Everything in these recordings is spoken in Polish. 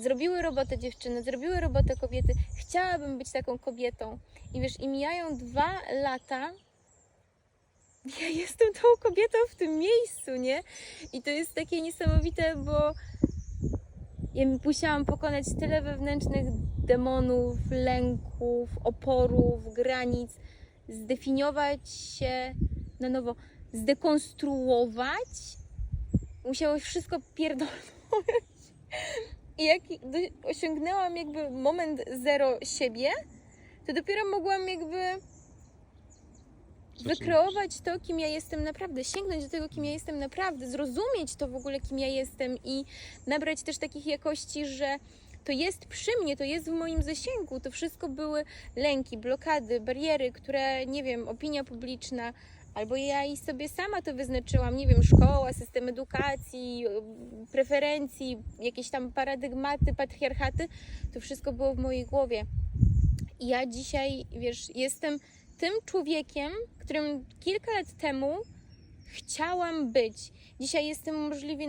zrobiły robotę dziewczyny, zrobiły robotę kobiety. Chciałabym być taką kobietą. I wiesz, i mijają dwa lata. Ja jestem tą kobietą w tym miejscu, nie? I to jest takie niesamowite, bo ja musiałam pokonać tyle wewnętrznych demonów, lęków, oporów, granic, zdefiniować się na nowo, zdekonstruować. Musiało wszystko pierdolnąć. I jak osiągnęłam jakby moment zero siebie, to dopiero mogłam jakby wykreować to, kim ja jestem naprawdę, sięgnąć do tego, kim ja jestem naprawdę, zrozumieć to w ogóle, kim ja jestem i nabrać też takich jakości, że to jest przy mnie, to jest w moim zasięgu. To wszystko były lęki, blokady, bariery, które, nie wiem, opinia publiczna, albo ja i sobie sama to wyznaczyłam, nie wiem, szkoła, system edukacji, preferencji, jakieś tam paradygmaty, patriarchaty, to wszystko było w mojej głowie. I ja dzisiaj, wiesz, jestem tym człowiekiem, którym kilka lat temu chciałam być. Dzisiaj jestem możliwie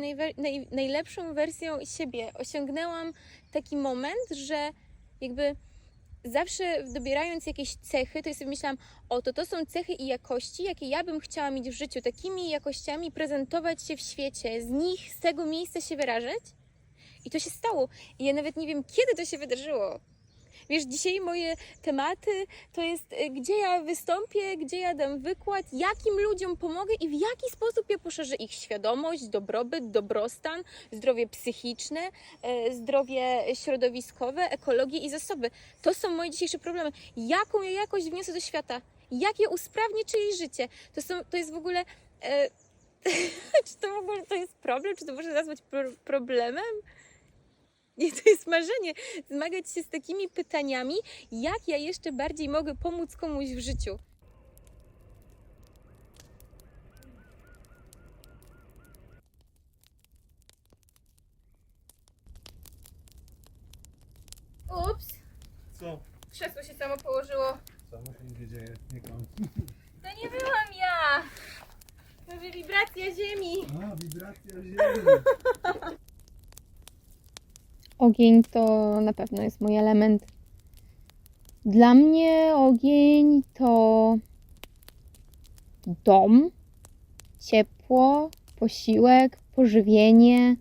najlepszą wersją siebie. Osiągnęłam taki moment, że jakby zawsze dobierając jakieś cechy, to ja sobie myślałam, o to to są cechy i jakości, jakie ja bym chciała mieć w życiu. Takimi jakościami prezentować się w świecie, z nich, z tego miejsca się wyrażać. I to się stało. I ja nawet nie wiem, kiedy to się wydarzyło. Wiesz, dzisiaj moje tematy to jest, y, gdzie ja wystąpię, gdzie ja dam wykład, jakim ludziom pomogę i w jaki sposób ja poszerzę ich świadomość, dobrobyt, dobrostan, zdrowie psychiczne, e, zdrowie środowiskowe, ekologię i zasoby. To są moje dzisiejsze problemy. Jaką ja jakość wniosę do świata? Jak ja usprawnię czyjeś życie? To, są, to jest w ogóle... E, czy to w ogóle to jest problem? Czy to można nazwać pro, problemem? Jest marzenie. Zmagać się z takimi pytaniami, jak ja jeszcze bardziej mogę pomóc komuś w życiu. Ups, Co? krzesło się samo położyło. Samo się nie dzieje, nie. To nie byłam ja. To że wibracja ziemi. A, wibracja ziemi. Ogień to na pewno jest mój element. Dla mnie ogień to dom, ciepło, posiłek, pożywienie,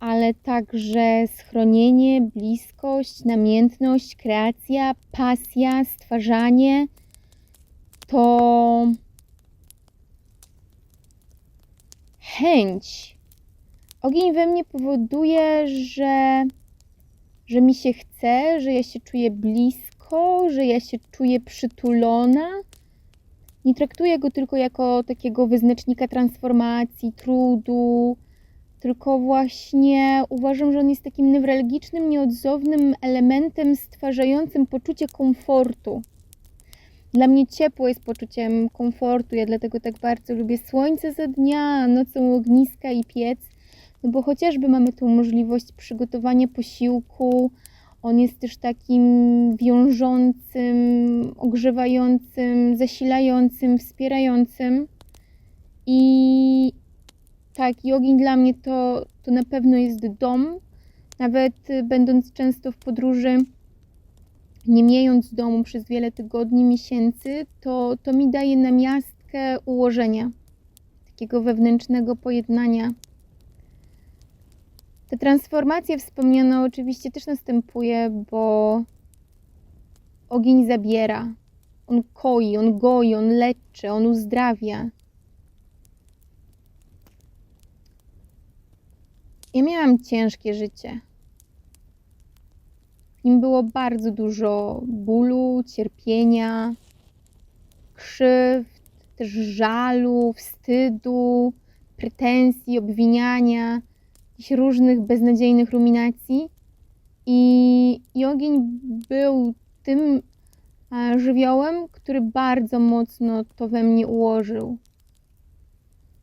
ale także schronienie, bliskość, namiętność, kreacja, pasja, stwarzanie. To chęć. Ogień we mnie powoduje, że że mi się chce, że ja się czuję blisko, że ja się czuję przytulona. Nie traktuję go tylko jako takiego wyznacznika transformacji, trudu, tylko właśnie uważam, że on jest takim newralgicznym, nieodzownym elementem stwarzającym poczucie komfortu. Dla mnie ciepło jest poczuciem komfortu, ja dlatego tak bardzo lubię słońce za dnia, nocą ogniska i piec. No bo chociażby mamy tu możliwość przygotowania posiłku, on jest też takim wiążącym, ogrzewającym, zasilającym, wspierającym. I tak, i ogień dla mnie to, to na pewno jest dom. Nawet będąc często w podróży, nie miejąc domu przez wiele tygodni, miesięcy, to, to mi daje namiastkę ułożenia, takiego wewnętrznego pojednania. Ta transformacja wspomniana oczywiście też następuje, bo ogień zabiera. On koi, on goi, on leczy, on uzdrawia. Ja miałam ciężkie życie. W nim było bardzo dużo bólu, cierpienia, krzywd, też żalu, wstydu, pretensji, obwiniania jakichś różnych beznadziejnych ruminacji. I, I ogień był tym e, żywiołem, który bardzo mocno to we mnie ułożył.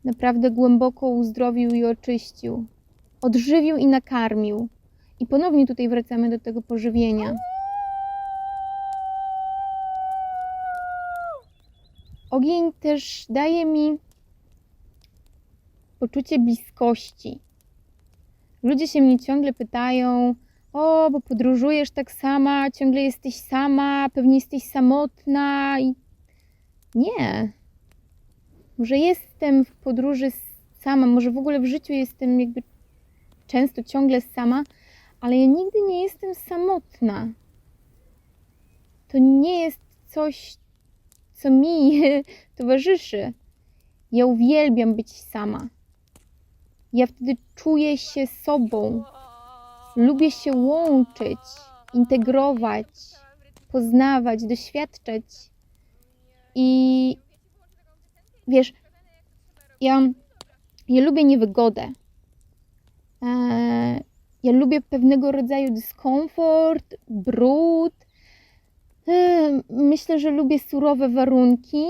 Naprawdę głęboko uzdrowił i oczyścił. Odżywił i nakarmił. I ponownie tutaj wracamy do tego pożywienia. Ogień też daje mi poczucie bliskości. Ludzie się mnie ciągle pytają o, bo podróżujesz tak sama, ciągle jesteś sama, pewnie jesteś samotna i nie. Może jestem w podróży sama, może w ogóle w życiu jestem jakby często ciągle sama, ale ja nigdy nie jestem samotna. To nie jest coś, co mi towarzyszy. Ja uwielbiam być sama. Ja wtedy czuję się sobą. Lubię się łączyć, integrować, poznawać, doświadczać. I wiesz, ja, ja lubię niewygodę. Eee, ja lubię pewnego rodzaju dyskomfort, brud. Eee, myślę, że lubię surowe warunki.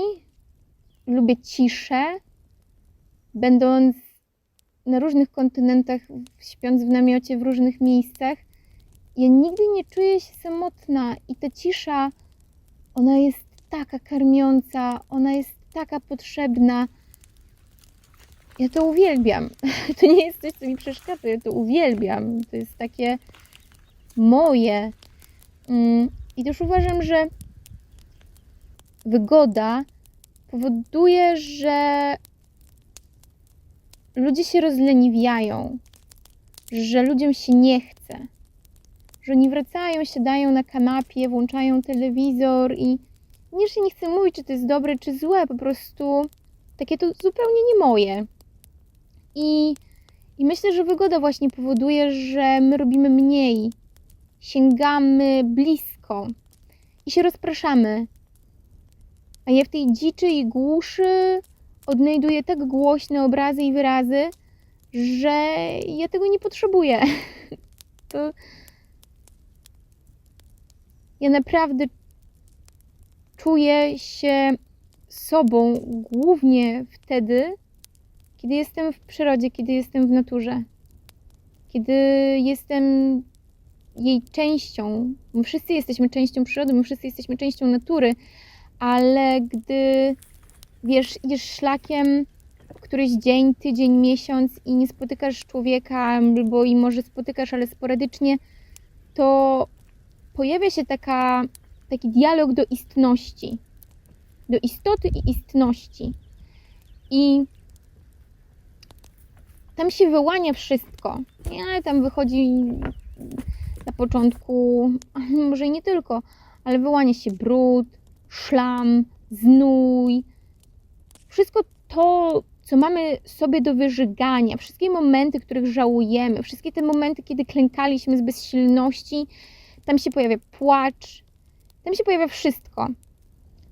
Lubię ciszę. Będąc na różnych kontynentach, śpiąc w namiocie w różnych miejscach, ja nigdy nie czuję się samotna i ta cisza, ona jest taka karmiąca, ona jest taka potrzebna. Ja to uwielbiam. To nie jest coś, co mi przeszkadza, ja to uwielbiam. To jest takie moje. Mm, I też uważam, że wygoda powoduje, że ludzie się rozleniwiają, że ludziom się nie chce, że oni wracają, siadają na kanapie, włączają telewizor i nie, że nie chcę mówić, czy to jest dobre, czy złe, po prostu takie to zupełnie nie moje. I, I myślę, że wygoda właśnie powoduje, że my robimy mniej, sięgamy blisko i się rozpraszamy. A ja w tej dziczy i głuszy odnajduję tak głośne obrazy i wyrazy, że ja tego nie potrzebuję. To ja naprawdę czuję się sobą głównie wtedy, kiedy jestem w przyrodzie, kiedy jestem w naturze, kiedy jestem jej częścią. My wszyscy jesteśmy częścią przyrody, my wszyscy jesteśmy częścią natury, ale gdy wiesz, idziesz szlakiem któryś dzień, tydzień, miesiąc i nie spotykasz człowieka, albo i może spotykasz, ale sporadycznie, to pojawia się taka, taki dialog do istności, do istoty i istności. I tam się wyłania wszystko. Nie, tam wychodzi na początku, może nie tylko, ale wyłania się brud, szlam, znój, wszystko to, co mamy sobie do wyżygania, wszystkie momenty, których żałujemy, wszystkie te momenty, kiedy klękaliśmy z bezsilności, tam się pojawia płacz, tam się pojawia wszystko.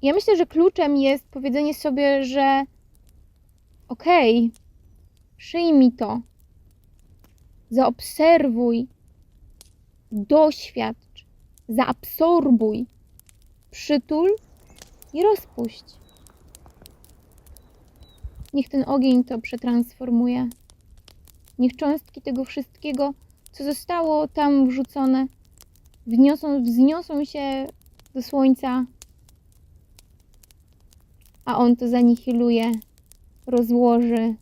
Ja myślę, że kluczem jest powiedzenie sobie, że okej, okay, przyjmij to, zaobserwuj, doświadcz, zaabsorbuj, przytul i rozpuść. Niech ten ogień to przetransformuje. Niech cząstki tego wszystkiego, co zostało tam wrzucone, wniosą, wzniosą się do słońca, a on to zanihiluje, rozłoży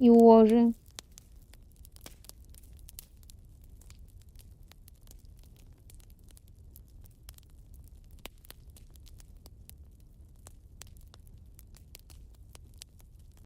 i ułoży